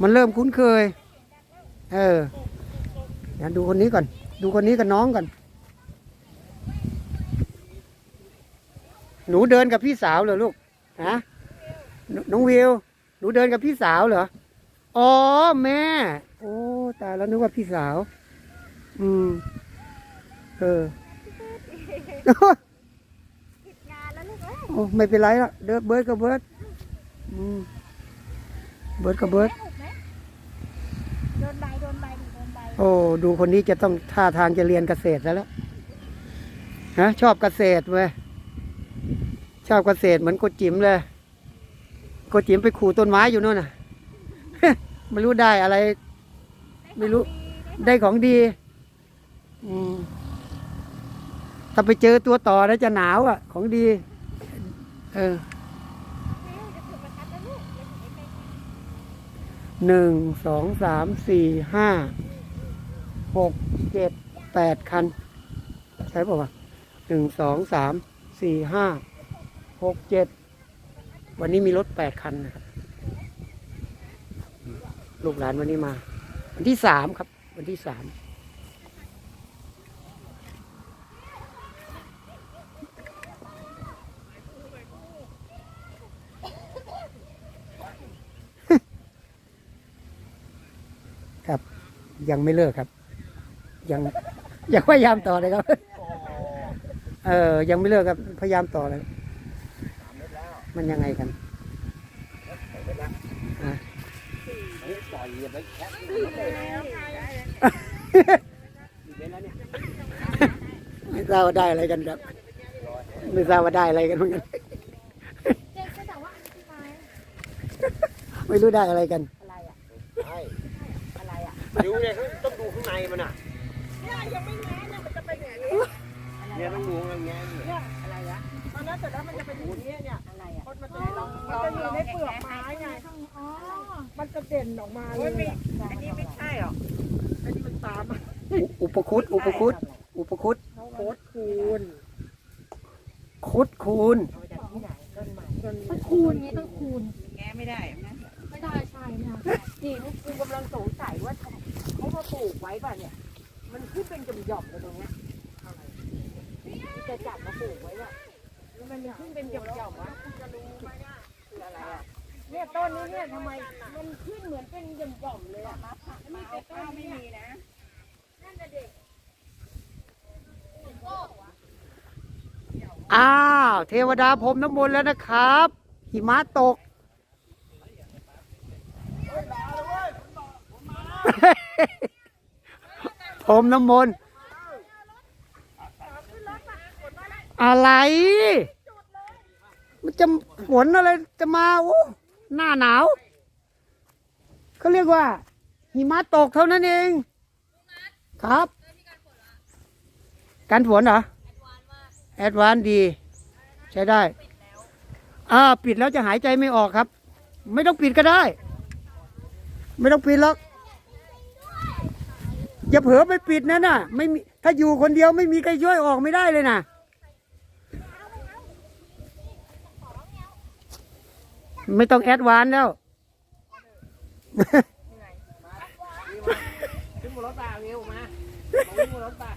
มันเริ่มคุ้นเคย เออเดี๋ยวดูคนนี้ก่อน ดูคนนี้กับน้องก่อน หนูเดินกับพี่สาวเหรอลูก ฮะ น้องวิว หนูเดินกับพี่สาวเหรอ อ๋อแม่ โอ้ตายแล้วนึกว่าพี่สาว อืม เออโอ้ไม่เป็นไรละเดินเบิร์ดกับเบิร์ดอืมเบิร์ดกับเบิร์ด ดนใบโดนใบโดนใบโอ้ดูคนนี้จะต้องท่าทางจะเรียนเกษตรแล้วละฮะชอบเกษตรเว้ยชอบเกษตรเหมือนโกจิ๋มเลยโกจิ๋มไปขู่ต้นไม้อยู่นู่นน่ะ ไม่รู้ได้อะไร ไม่รู้ได้ของดี อืมถ้าไปเจอตัวต่อแล้วจะหนาวอะ ของดี เออ จะถูกประทัดแล้วลูกเดี๋ยวถูกไป หนึ่งสองสามสี่ห้าหกเจ็ดแปดคัน ใช่ป่าวะหนึ่งสองสามสี่ห้าหกเจ็ดวันนี้มีรถแปดคันนะครับลูกหลานวันนี้มา วันที่สามครับ วันที่สาม ยังไม่เลิกครับ ยังยังพยายามต่อเลยครับ เออ ยังไม่เลิกครับ พยายามต่อเลย มันยังไงกันไม่ทราบว่าได้อะไรกันครับ ไม่ทราบว่าได้อะไรกันเหมือนกันไม่รู้ได้อะไรกัน อะไรอะดูเนี่ยเขาต้องดูข้างในมันอะเนี่ยยังไม่แง้เนี่ยมันจะเป็นอย่างนี้เนี่ยต้องดูอย่างเงี้ยเนี่ยเนี่ยอะไรอะตอนนั้นเสร็จแล้วมันจะเป็นอย่างนี้เนี่ยอะไรอะมันจะลองมันจะอยู่ในเปลือกไม้ไงอ๋อมันจะเด่นออกมาเลยอะอันนี้ไม่ใช่อันนี้มันตามมาอุอุปคุตอุปคุตอุปคุตโคตรคูณคุดคูณเอาจากที่ไหนต้นไม้ต้นต้องคูณไงต้องคูณแง้ไม่ได้นะไม่ได้ใช่ ไม่ได้จริงกูกำลังสงสัยว่าเขามาปลูกไว้ป่ะเนี่ย มันขึ้นเป็นหย่อมๆเลยตรงเนี้ยจะจับมาปลูกไว้อะมันขึ้นเป็นหย่อมๆวะจะรู้ไหมเนี่ยคืออะไรอะเนี่ยต้นนี้เนี่ยทำไมมันขึ้นเหมือนเป็นหย่อมๆเลยอะนี่แต่ต้นไม่มีนะอ้าว เทวดาพรมน้ำมนต์แล้วนะครับ หิมะตก พรมน้ำมนต์อะไร มันจะฝนอะไรจะมาโอ้หน้าหนาวเขาเรียกว่า หิมะตกเท่านั้นเอง ครับ การฝนเหรอ แอดวานดี ใช้ได้ อ่า ปิดแล้วจะหายใจไม่ออกครับ ไม่ต้องปิดก็ได้ ไม่ต้องปิดหรอก อย่าเผลอไปปิดนะน่ะ ไม่มีถ้าอยู่คนเดียวไม่มีใครช่วยออกไม่ได้เลยนะไม่ต้องแอดวานแล้วขึ้นบนรถป่าเร็วมาวิ่งบนรถป่า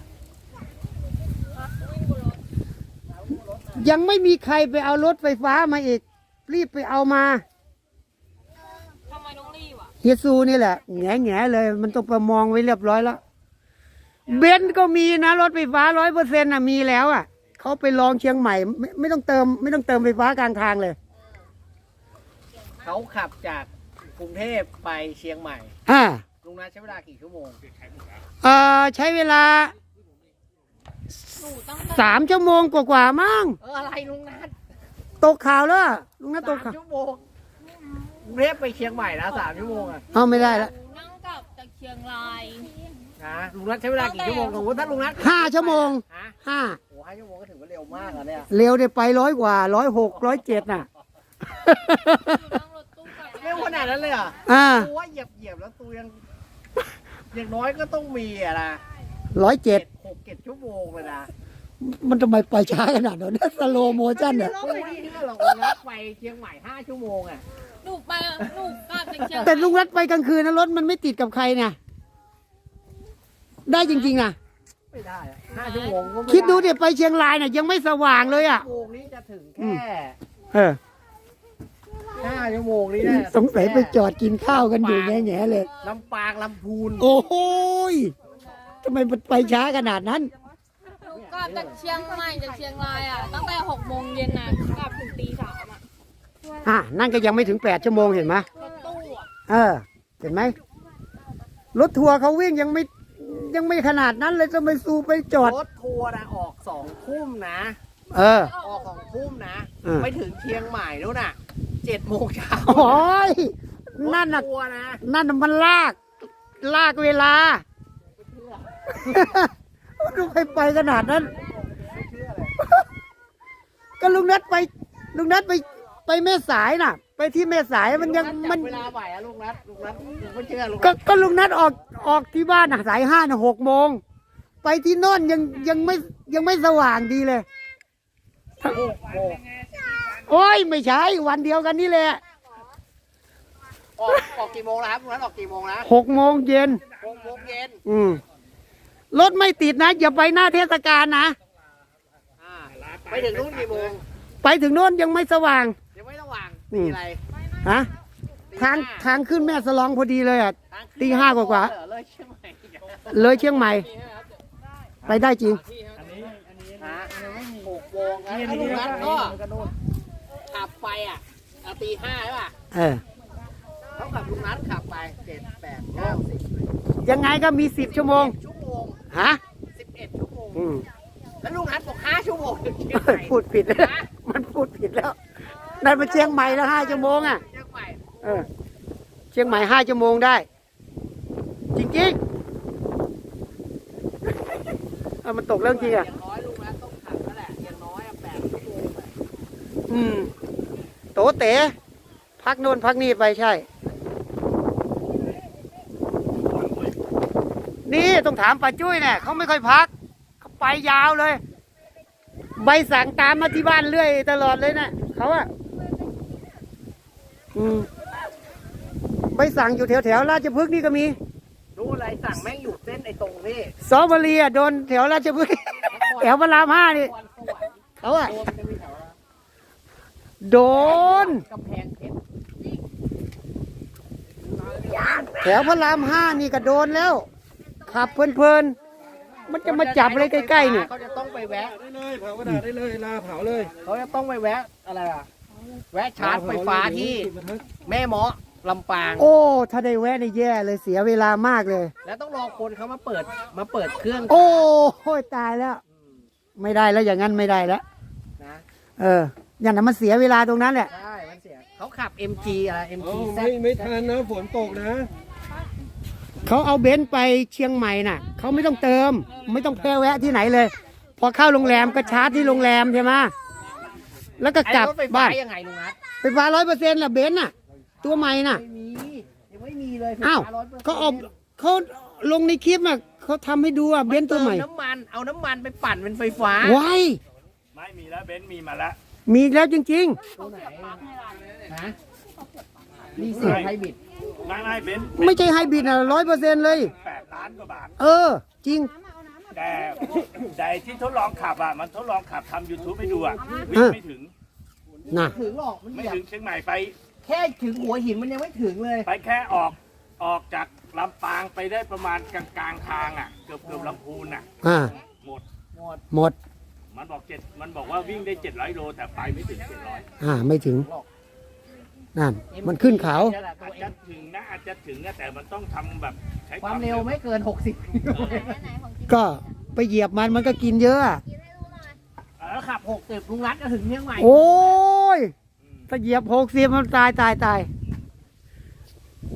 ยังไม่มีใครไปเอารถไฟฟ้ามาอีก รีบไปเอามาทำไมต้องรีบอะเฮียซูนี่แหละแง่แง่ๆเลย มันต้องประมองไว้เรียบร้อยแล้ว เบนซ์ก็มีนะรถไฟฟ้าร้อยเปอร์เซ็นต์อะมีแล้วอะเขาไปลองเชียงใหม่ไม่ไม่ต้องเติม ไม่ต้องเติมไฟฟ้ากลางทางเลย เขาขับจากกรุงเทพไปเชียงใหม่ อ่าลุงนัทใช้เวลากี่ชั่วโมง เอ่อใช้เวลาสามชั่วโมงกว่าๆมั้งเอออะไรลุงนัทตกข่าวแล้วอะลุงนัทตสากมข่าวชั่วโมงกรุงเทพไปเชียงใหม่นะสามชั่วโมงอะเอาไม่ได้แล้วนั่งกลับจากเชียงราย นะลุงนัทใช้เวลากี่ชั่วโมงสมมติถ้าลุงนัทห้าชั่วโมงฮะห้าโอ้ห้าชั่วโมงก็ถือว่าเร็วมากอะเนี่ยเร็วได้ไปร้อยกว่าร้อยหกร้อยเจ็ดน่ะนั่งรถตู้กลับเร็วขนาดนั้นเลยเหรออ่าตัวเหยียบเหยียบๆแล้วตัวยังอย่างน้อยก็ต้องมีอะนะร้อยเจ็ดหกเจ็ดชั่วโมงเลยนะมันทำไมไปช้าขนาดนั้นเนี่ยสโลโมชั่นเนี่ยไม่น่าหรอกลุงนัทไปเชียงใหม่ห้าชั่วโมงอะหนูไปหนูกลับจากเชียงใหม่แต่ลุงรัฐไปกลางคืนนะรถมันไม่ติดกับใครเนี่ย ได้จริงๆนะไม่ได้อะห้าชั่วโมงก็ไม่ไคิดดูเดี๋ยวไปเชียงรายน่ะยังไม่สว่างเลยอะ ชั่วโมงนี้จะถึงอืมแค่เออ ห้าชั่วโมงนี้นะสงสัยไปจอดกินข้าวกันอยู่แง่ๆเลย ลำปางลำพูนโอ้โหยทำไมมันไปช้าขนาดนั้น หนูกลับจากเชียงใหม่จากเชียงรายอะ ตั้งแต่หกโมงเย็นนะกลับถึงตีสามอะอะนั่นก็ยังไม่ถึงแปดชั่วโมงเห็นไหมรถตู้อะ เออ เห็นไหมรถทัวร์เขาวิ่งยังไม่ ยังไม่ขนาดนั้นเลยจะไปซูไปจอด รถทัวร์นะออกสองทุ่มนะ เออ ออกสองทุ่มนะอืมไปถึงเชียงใหม่นู้นน่ะเจ็ดโมงเช้าโอ้ยนั่นรน่ะถทัวร์นะนั่นน่ะมันลาก ลากเวลาดูไปไปขนาดนั้น ก็ลุงนัดไป ลุงนัดไป ไปแม่สายน่ะ ไปที่แม่สายมันยังลุมันจับเวลาไหวอะลุงนัทลุงนัทลุงไม่เชื่อลุงก็นัทก็ลุงนัดออกออกที่บ้านน่ะสายห้าน่ะหกโมงไปที่โน่นยังยังไม่ยังไม่สว่างดีเลย โอ้โหโอ้ยไม่ใช่วันเดียวกันนี่แหละออกออกกี่โมงแล้วครับลุงนัทออกกี่โมงนะหกโมงเย็น หกโมงเย็นอืมรถไม่ติดนะ อย่าไปหน้าเทศกาลนะ อ่าไปถึงนู้นกี่โมงไปถึงโน่นยังไม่สว่าง ยังไม่ระหว่างอืตีมอะไรฮะตีทางห้ทางขึ้นแม่สลองพอดีเลยอะทงขึ้นตีห้ากว่าๆเหรอเลยใช่ไหมเลยเชียงใหม่ ไปได้จริง ฮะหกโมงแล้วลุงนัทก็ขับไปอะเอาตีห้าใช่ป่ะเออ เขาขับลุงนัทขับไปเจ็ดแปดเก้าสิบยังไงก็มีสิบชั่วโมง ชั่วโมงฮะ สิบเอ็ดชั่วโมง อืมแล้วลุงนัทบอกห้าชั่วโมงถึงเชียงใหเอ้ยม่พูดผิดแล้ว มันพูดผิดแล้ว นั่นมันเชียงใหม่แล้วห้าชั่วโมงอะ เชียงใหม่เออ เชียงใหม่ห้าชั่วโมงได้ จริงๆเอามันตกเรื่องจริงออะย่างน้อยลุงนัทต้องขับแล้วแหละอย่างน้อยอะแปดชั่วโมงอะอืม โตเต๋พักโน่นพักนี่ไปใช่ นี่ต้องถามป้าจุ้ยเนี่ยเขาไม่ค่อยพักเขาไปยาวเลย ใบสั่งตามมาที่บ้านเรื่อยตลอดเลยนะเขาอะ อืมใบสั่งอยู่แถวแถวๆราชพฤกษ์นี่ก็มี รู้อะไรสั่งแม่งอยู่เส้นไอ้ตรงนี่สอบรีอะโดนแถวราชพฤกษ์ แถวพระรามห้านี่ควันสวรรค์เขาอะโดนจะมีแถวละโดน กำแพงเพชรแถวพระรามห้านี่ก็โดนแล้ว ขับเพลินๆ มันจะมาจับอะไรใกล้ๆเนี่ย เขาจะต้องไปแวะ ได้เลยเผากระดาษได้เลยลาเผาเลย เขาจะต้องไปแวะอะไรอะ แวะชาร์จไฟฟ้าที่แม่เมาะลำปาง โอ้ ถ้าได้แวะนี่แย่เลยเสียเวลามากเลย แล้วต้องรอคนเขามาเปิดมาเปิดเครื่องโอ้โหตายแล้ว ไม่ได้แล้วอย่างนั้นไม่ได้แล้วนะเออ อย่างนั้นมันเสียเวลาตรงนั้นแหละ ใช่มันเสียเขาขับ MG อะไรอ๋ MG อ Z ไม่ไม่ทันนะฝนตกนะเขาเอาเบนซ์ไปเชียงใหม่น่ะเขาไม่ต้องเติม ไม่ต้องแพ้แวะที่ไหนเลย พอเข้าโรงแรมก็ชาร์จที่โรงแรมใช่ไหม แล้วก็ไอ้กลับรถไฟฟ้าบ้านยังไงลุงนัทไฟฟ้าร้อยเปอร์เซ็นต์ละเบนซ์น่ะ ตัวใหม่น่ะ ไม่มียังไม่มีเลยไฟอ้าว ฟ้าร้อยเปอร์เซ็นต์เขาเอาเขาลงในคลิปอะเขาทำให้ดูอะเบนซ์ตัวใหม่เติน้ำมันเอาน้ำมันไปปั่นเป็นไฟฟ้าไว้ไม่มีแล้วเบนซ์มีมาแล้ว มีอีกแล้วจริง ตัวไหนฮะนี่เสียงไฮบริดไม่ไม่เบนซ์ๆ ไม่ใช่ไฮบริดอะร้อยเปอร์เซ็นต์เลย แปดล้านกว่าบาท เออ จริง แต่แต่ที่ทดลองขับอะ มันทดลองขับทำ YouTube ให้ดูอะ วิ่งไม่ถึง น่ะ ถึงหรอกมันไม่เหยียบถึงเชียงใหม่ไป แค่ถึงหัวหินมันยังไม่ถึงเลยไปแค่ออกออกจากลำปางไปได้ประมาณกลางกลางๆทางอะ เกือบเกือบลำพูนอะ อ่า หมด หมดหมด มันบอกเจ็ดมันบอกว่าวิ่งได้เจ็ดร้อยโลแต่ไปไม่ถึงเจ็ดร้อยอ่า ไม่ถึง นั่น มันขึ้นเขานี่ยแหละตัอาจวจะถึงนะอาจจะถึงนะแต่มันต้องทำแบบใช้ความเร็วไม่เกิน 60กิโลเมตรก็ไปเหยียบมันมันก็กินเยอะอะ แล้วขับ60ลุงรัฐก็ถึงเชียงใหม่โอ้ยถ้าเหยียบหกสิบมันตายตายตาย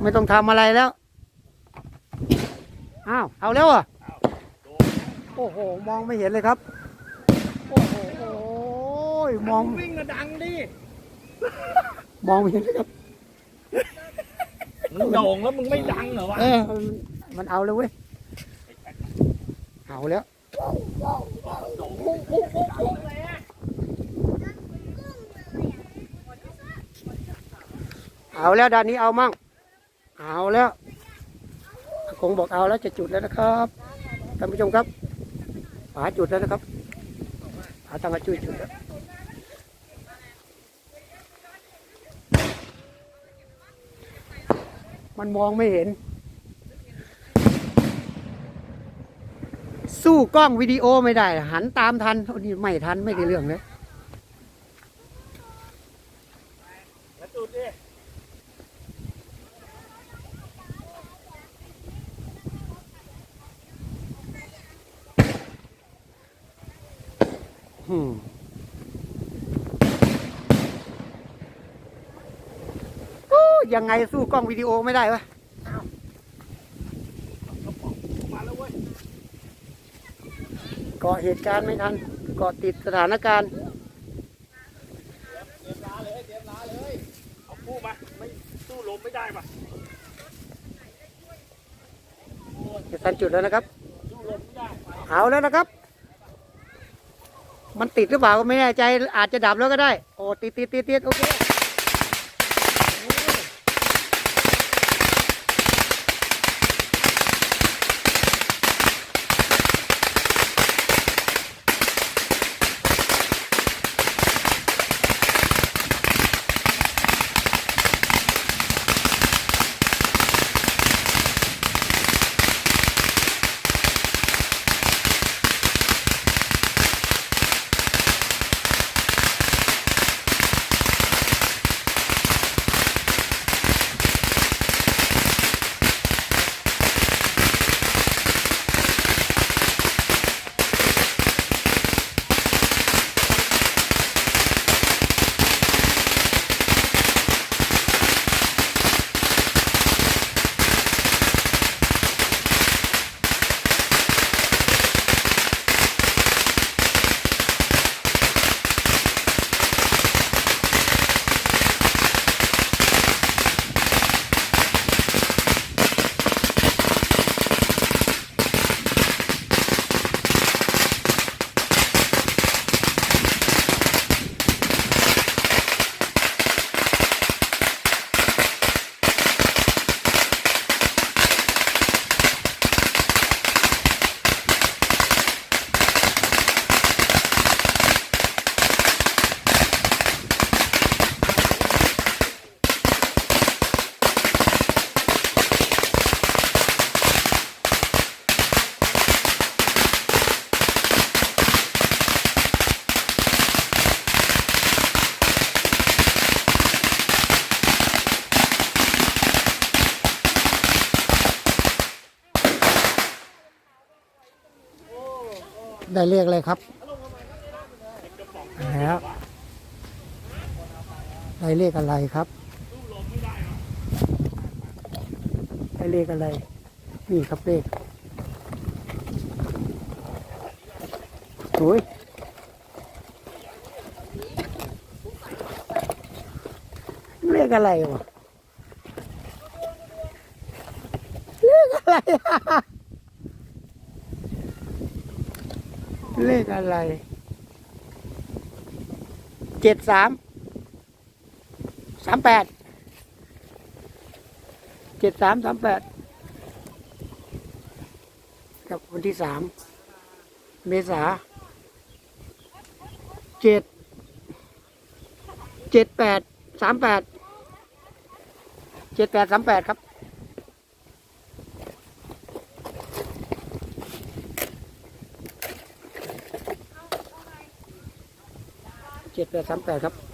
ไม่ต้องทำอะไรแล้ว อ้าว เอาแล้วอะ โอ้โห มองไม่เห็นเลยครับ โอ้โหโอ้ยมอง วิ่งกระดังดิมองไม่เห็นเลยครับ มึงโด่งแล้วมึงไม่ดังเหรอวะ เออ มันมันเอาเลยเว้ย เอาแล้ว เอาแล้วด้านนี้เอามั่ง เอาแล้วอากงบอกเอาแล้วจะจุดแล้วนะครับท่านผู้ชมครับป๋าจุดแล้วนะครับป๋าตั้งกระจุยจุดแล้วมันมองไม่เห็น สู้กล้องวิดีโอไม่ได้ หันตามทันโอ้นี่ไม่ทันไม่ได้เรื่องเลยแล้วจุดดิอืมโอ้ยังไงสู้กล้องวิดีโอไม่ได้วะ มาแล้วเว้ย เกาะเหตุการณ์ไม่ทันเกาะติดสถานการณ์เตรียมล้าเลยเตรียมล้าเลยเอาคู่มาไม่สู้ลมไม่ได้ปะจะทันจุดแล้วนะครับสู้ลมไม่ได้เอาแล้วนะครับ มันติดหรือเปล่าก็ไม่แน่ใจอาจจะดับแล้วก็ได้ โอ้ติดติดติดติดโอเค ได้เลขอะไรครับแล้วได้เลขอะไรครับได้เลขอะไร นี่ครับเลขโอ้ยเลขอะไรวะเลขอะไรอะ เลขอะไร เจ็ดสาม สามแปด เจ็ดสามสามแปด กับวันที่สาม เมษา เจ็ด เจ็ดแปด สามแปด เจ็ดแปดสามแปดครับ จ็ดแปดสามแปดครับ